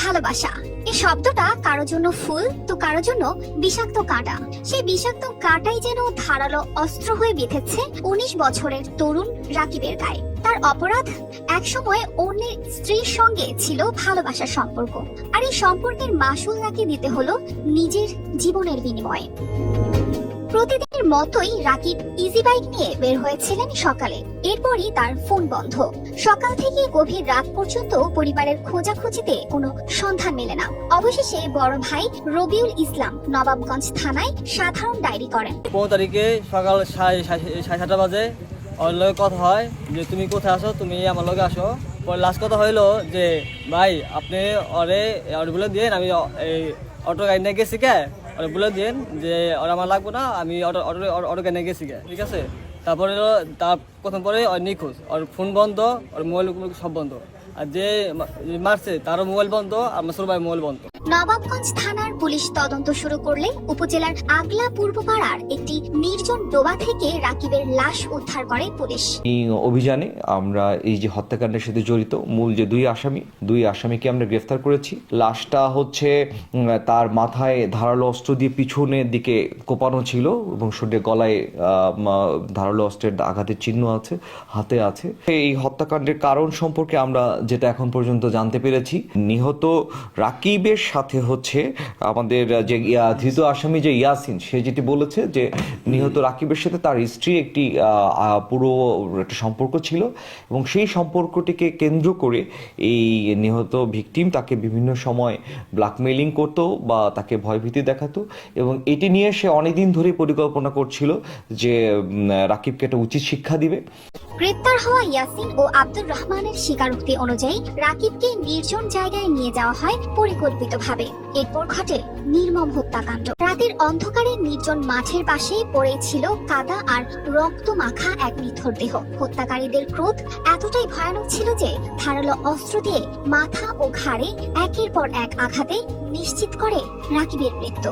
ভালোবাসা। এই শব্দটা কারও জন্য ফুল তো কারও জন্য বিষাক্ত কাঁটা। সেই বিষাক্ত কাঁটাই যেন ধারালো অস্ত্র হয়ে বিঁধেছে উনিশ বছরের তরুণ রাকিবের গায়ে। তার অপরাধ একসময় অন্যের স্ত্রীর সঙ্গে ছিল ভালোবাসার সম্পর্ক। আর এই সম্পর্কের মাসুল তাকে দিতে হলো নিজের জীবনের বিনিময়ে। প্রতিদিনের মতোই রাকিব ইজি বাইক নিয়ে বের হয়েছিলেন সকালে। এরপরই তার ফোন বন্ধ। সকাল থেকে গভীর রাত পর্যন্ত পরিবারের খোঁজাখুঁজিতে কোনো সন্ধান মেলে না। অবশেষে বড় ভাই রবিউল ইসলাম নবাবগঞ্জ থানায় সাধারণ ডায়েরি করেন। পনেরো তারিখে সকাল সাড়ে সাতটা বাজে। ওর লগে কথা হয় যে, তুমি কোথায় আসো তুমি আমার লগে আসো। পরে লাস্ট কথা হইল যে, ভাই, আপনি ওরে বলে দিন আমি এই অটো গাড়ি নিয়ে গেছি কে? ওরে বলে দিন যে ওরা আমার লাগবো না, আমি অটো অটো নিয়ে গেছি ঠিক আছে? তারপরে তার প্রথম পরে ওর নিখোঁজ, ওর ফোন বন্ধ, ওর মোবাইল সব বন্ধ। আর যে যে মারছে, তারও মোবাইল বন্ধ, আর মাসুর ভাই মোবাইল বন্ধ। নবাবগঞ্জ থানার পুলিশ তদন্ত শুরু করলে উপজেলার আগলা পূর্বপাড়ার একটি নির্জন ডোবা থেকে রাকিবের লাশ উদ্ধার করে পুলিশ। এই অভিযানে আমরা এই যে হত্যাকাণ্ডের সাথে জড়িত মূল যে দুই আসামি, দুই আসামিকে আমরা গ্রেফতার করেছি। লাশটা হচ্ছে তার মাথায় ধারালো অস্ত্র দিয়ে পিছনের দিকে কোপানো ছিল এবং শরীরে গলায় ধারালো অস্ত্রের আঘাতের চিহ্ন আছে, হাতে আছে। এই হত্যাকাণ্ডের কারণ সম্পর্কে আমরা যেটা এখন পর্যন্ত জানতে পেরেছি, নিহত রাকিবের সাথে হচ্ছে আমাদের যে ধৃত আসামি যে ইয়াসিন, সে যেটি বলেছে যে নিহত রাকিবের সাথে তার স্ত্রী একটি পুরো একটা সম্পর্ক ছিল এবং সেই সম্পর্কটিকে কেন্দ্র করে এই নিহত ভিকটিম তাকে বিভিন্ন সময় ব্ল্যাকমেইলিং করতো বা তাকে ভয়ভীতি দেখাতো এবং এটি নিয়ে সে অনেকদিন ধরেই পরিকল্পনা করছিল যে রাকিবকে একটা উচিত শিক্ষা দিবে। গ্রেপ্তার হওয়া ইয়াসিন ও আব্দুর রহমানের স্বীকারোক্তি অনুযায়ী রাকিবকে নির্জন জায়গায় নিয়ে যাওয়া হয় পরিকল্পিতভাবে। এরপর ঘটে নির্মম হত্যাকাণ্ড। রাতের অন্ধকারে নির্জন মাঠের পাশে পড়েছিল কাদা আর রক্ত মাখা এক নিথর দেহ। হত্যাকারীদের ক্রোধ এতটাই ভয়ানক ছিল যে ধারালো অস্ত্র দিয়ে মাথা ও ঘাড়ে একের পর এক আঘাতে নিশ্চিত করে রাকিবের মৃত্যু।